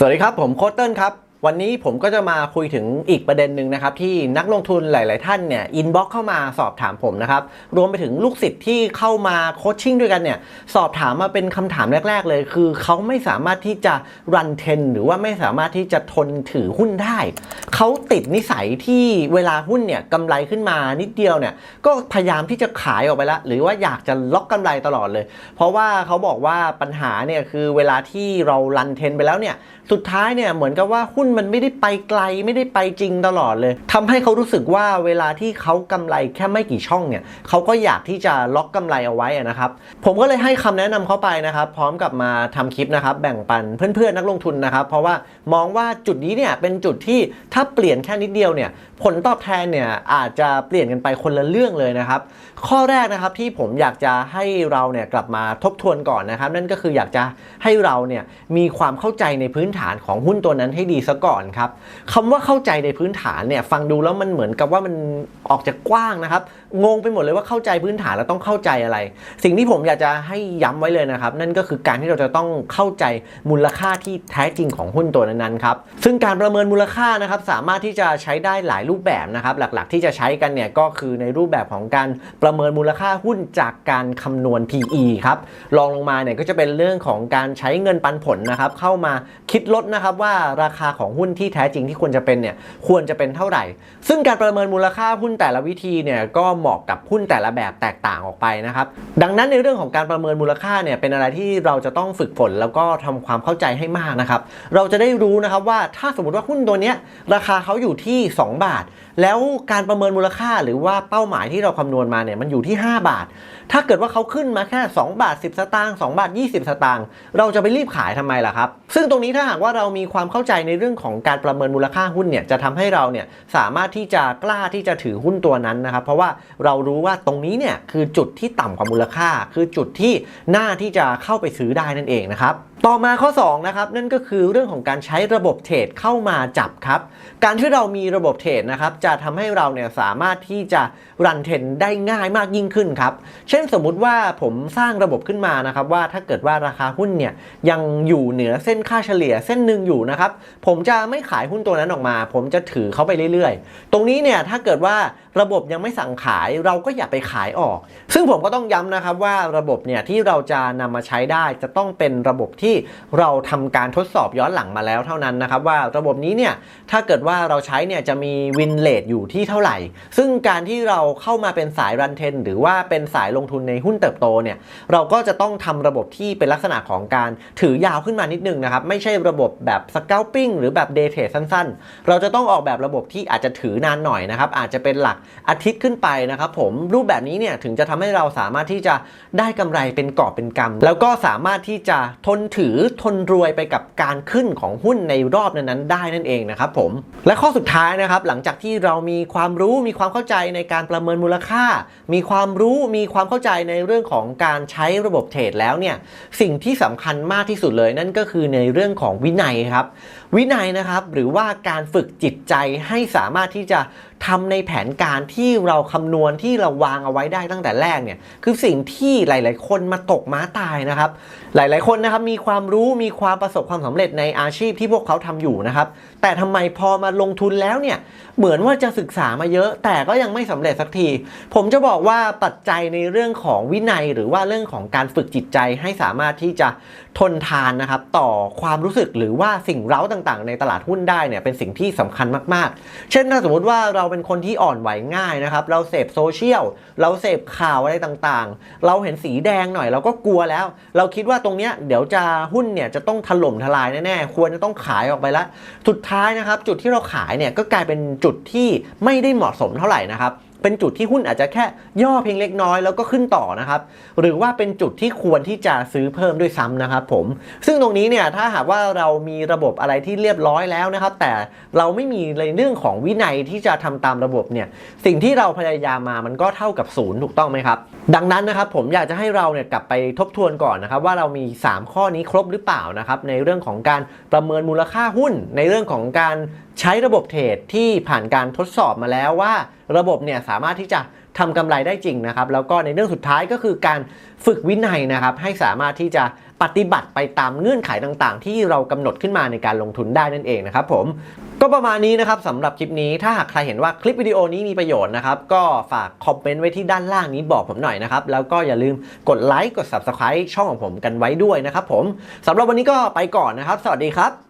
สวัสดีครับ ผมโคตเติ้ลครับ วันนี้ผมก็จะมาคุยถึงอีกประเด็นหนึ่งนะครับ ที่นักลงทุนหลาย ๆ ท่านเนี่ยอินบ็อกเข้ามาสอบถามผมนะครับ รวมไปถึงลูกศิษย์ที่เข้ามาโคชชิ่งด้วยกันเนี่ยสอบถามมาเป็นคำถามแรก ๆ เลย คือเขาไม่สามารถที่จะรันเทนหรือว่าไม่สามารถที่จะทนถือหุ้นได้ เขาติดนิสัยที่เวลาหุ้นเนี่ยกำไรขึ้นมานิดเดียวเนี่ยก็พยายามที่จะขายออกไปละหรือว่าอยากจะล็อกกำไรตลอดเลย เพราะว่าเขาบอกว่าปัญหาเนี่ยคือเวลาที่เรารันเทนไปแล้วเนี่ยสุดท้ายเนี่ยเหมือนกับว่าหุ้นมันไม่ได้ไปไกลไม่ได้ไปจริงตลอดเลยทำให้เขารู้สึกว่าเวลาที่เขากำไรแค่ไม่กี่ช่องเนี่ยเขาก็อยากที่จะล็อกกำไรเอาไว้นะครับผมก็เลยให้คำแนะนำเขาไปนะครับพร้อมกับมาทำคลิปนะครับแบ่งปันเพื่อนๆนักลงทุนนะครับ เพราะว่ามองว่าจุดนี้เนี่ยเป็นจุดที่ถ้าเปลี่ยนแค่นิดเดียวเนี่ยผลตอบแทนเนี่ยอาจจะเปลี่ยนกันไปคนละเรื่องเลยนะครับ ข้อแรกนะครับที่ผมอยากจะให้เราเนี่ยกลับมาทบทวนก่อนนะครับ นั่นก็คืออยากจะให้เราเนี่ยมีความเข้าใจในพื้นฐานของหุ้นตัวนั้นให้ดีซะก่อนครับคำว่าเข้าใจในพื้นฐานเนี่ยฟังดูแล้วมันเหมือนกับว่ามันออกจากกว้างนะครับงงไปหมดเลยว่าเข้าใจพื้นฐานแล้วต้องเข้าใจอะไร สิ่งที่ผมอยากจะให้ย้ำไว้เลยนะครับ นั่นก็คือการที่เราจะต้องเข้าใจมูลค่าที่แท้จริงของหุ้นตัวนั้นๆครับซึ่งการประเมินมูลค่านะครับสามารถที่จะใช้ได้หลายรูปแบบนะครับ หลักๆ ที่จะใช้กันเนี่ยก็คือในรูปแบบของการประเมินมูลค่าหุ้นจากการคำนวณ PE ครับรองลงมาเนี่ยก็จะเป็นเรื่องของการใช้เงินปันผลนะครับ เข้ามาคิดลดนะครับว่าราคาของหุ้นที่แท้จริงที่ควรจะเป็นเนี่ยควรจะเป็นเท่าไหร่ ซึ่งการประเมินมูลค่าหุ้นแต่ละวิธีเนี่ยก็เหมาะกับหุ้นแต่ละแบบแตกต่างออกไปนะครับดังนั้นในเรื่องของการประเมินมูลค่าเนี่ยเป็นอะไรที่เราจะต้องฝึกฝนแล้วก็ทำความเข้าใจให้มากนะครับเราจะได้รู้นะครับว่าถ้าสมมติว่าหุ้นตัวเนี้ยราคาเขาอยู่ที่ 2 บาท แล้วการประเมินมูลค่าหรือว่าเป้าหมายที่เราคำนวณมาเนี่ยมันอยู่ที่ 5 บาท ถ้าเกิดว่าเขาขึ้นมาแค่ 2 บาท 10 สตางค์2บาท 20 สตางค์เราจะไปรีบขายทำไมล่ะครับ ซึ่งตรงนี้ถ้าหากว่าเรามีความเข้าใจในเรื่องของการประเมินมูลค่าหุ้นเนี่ยจะทำให้เราเนี่ยสามารถที่จะกล้าที่จะถือหุ้นตัวนั้นนะครับ เพราะว่าเรารู้ว่าตรงนี้เนี่ยคือจุดที่ต่ำกว่ามูลค่า คือจุดที่น่าที่จะเข้าไปซื้อได้นั่นเองนะครับ ต่อมาข้อ2นะครับนั่นก็คือเรื่องของการใช้ระบบเทรดเข้ามาจับครับ การที่เรามีระบบเทรดนะครับจะทำให้เราเนี่ยสามารถที่จะรันเทรนได้ง่ายมากยิ่งขึ้นครับ เช่นสมมุติว่าผมสร้างระบบขึ้นมานะครับว่าถ้าเกิดว่าราคาหุ้นเนี่ยยังอยู่เหนือเส้นค่าเฉลี่ยเส้นหนึ่งอยู่นะครับผมจะไม่ขายหุ้นตัวนั้นออกมา ผมจะถือเขาไปเรื่อยๆ ตรงนี้เนี่ยถ้าเกิดว่าระบบยังไม่สั่งขายเราก็อย่าไปขายออก ซึ่งผมก็ต้องย้ำนะครับว่าระบบเนี่ยที่เราจะนำมาใช้ได้จะต้องเป็นระบบที่เราทำการทดสอบย้อนหลังมาแล้วเท่านั้นนะครับว่าระบบนี้เนี่ยถ้าเกิดว่าเราใช้เนี่ยจะมีวินเลทอยู่ที่เท่าไหร่ ซึ่งการที่เราเข้ามาเป็นสายรันเทนหรือว่าเป็นสายลงทุนในหุ้นเติบโตเนี่ยเราก็จะต้องทำระบบที่เป็นลักษณะของการถือยาวขึ้นมานิดนึงนะครับไม่ใช่ระบบแบบสเกลปิ้งหรือแบบเดย์เทรดสั้นๆ เราจะต้องออกแบบระบบที่อาจจะถือนานหน่อยนะครับอาจจะเป็นหลักอาทิตย์ขึ้นไปนะครับผมรูปแบบนี้เนี่ยถึงจะทำให้เราสามารถที่จะได้กำไรเป็นกอบเป็นกำแล้วก็สามารถที่จะทนถอทนรวยไปกับการขึ้นของหุ้นในรอบนั้นๆได้นั่นเองนะครับผม และข้อสุดท้ายนะครับหลังจากที่เรามีความรู้มีความเข้าใจในการประเมินมูลค่า มีความรู้มีความเข้าใจในเรื่องของการใช้ระบบเทรดแล้วเนี่ยสิ่งที่สำคัญมากที่สุดเลยนั่นก็คือในเรื่องของวินัยครับ วินัยนะครับหรือว่าการฝึกจิตใจให้สามารถที่จะ ทำในแผนการที่เราคำนวณที่เราวางเอาไว้ได้ตั้งแต่แรกเนี่ยคือสิ่งที่หลาย ๆ คนมาตกม้าตายนะครับ หลาย ๆ คนนะครับมีความรู้มีความประสบความสำเร็จในอาชีพที่พวกเขาทำอยู่นะครับ แต่ทำไมพอมาลงทุนแล้วเนี่ยเหมือนว่าจะศึกษามาเยอะ แต่ก็ยังไม่สำเร็จสักที ผมจะบอกว่าปัจจัยในเรื่องของวินัย หรือว่าเรื่องของการฝึกจิตใจให้สามารถที่จะทนทานนะครับต่อความรู้สึกหรือว่าสิ่งเร้าต่าง ๆ ในตลาดหุ้นได้เนี่ยเป็นสิ่งที่สำคัญมาก ๆ เช่นถ้าสมมติว่าเราเป็นคนที่อ่อนไหวง่ายนะครับ เราเสพโซเชียล เราเสพข่าวอะไรต่างๆ เราเห็นสีแดงหน่อยเราก็กลัวแล้ว เราคิดว่าตรงเนี้ยเดี๋ยวจะหุ้นเนี่ยจะต้องถล่มทลายแน่ๆ ควรจะต้องขายออกไปละ สุดท้ายนะครับ จุดที่เราขายเนี่ยก็กลายเป็นจุดที่ไม่ได้เหมาะสมเท่าไหร่นะครับ เป็นจุดที่หุ้นอาจจะแค่ย่อเพียงเล็กน้อยแล้วก็ขึ้นต่อนะครับ หรือว่าเป็นจุดที่ควรที่จะซื้อเพิ่มด้วยซ้ำนะครับผม ซึ่งตรงนี้เนี่ยถ้าหากว่าเรามีระบบอะไรที่เรียบร้อยแล้วนะครับ แต่เราไม่มีในเรื่องของวินัยที่จะทำตามระบบเนี่ยสิ่งที่เราพยายามมามันก็เท่ากับศูนย์ถูกต้องไหมครับ ดังนั้นนะครับผมอยากจะให้เราเนี่ยกลับไปทบทวนก่อนนะครับ ว่าเรามี 3 ข้อนี้ครบหรือเปล่านะครับในเรื่องของการประเมินมูลค่าหุ้น ในเรื่องของการ ใช้ระบบเทรดที่ผ่านการทดสอบมาแล้วว่า ระบบเนี่ยสามารถที่จะทำกำไรได้จริงนะครับ แล้วก็ในเรื่องสุดท้ายก็คือการฝึกวินัยนะครับ ให้สามารถที่จะปฏิบัติไปตามเงื่อนไขต่างๆ ที่เรากำหนดขึ้นมาในการลงทุนได้นั่นเองนะครับผมก็ประมาณนี้นะครับสำหรับคลิปนี้ถ้าหากใครเห็นว่าคลิปวิดีโอนี้มีประโยชน์นะครับ ก็ฝากคอมเมนต์ไว้ที่ด้านล่างนี้บอกผมหน่อยนะครับ แล้วก็อย่าลืมกดไลค์กด Subscribe ช่องของผมกันไว้ด้วยนะครับผมสำหรับวันนี้ก็ไปก่อนนะครับ สวัสดีครับ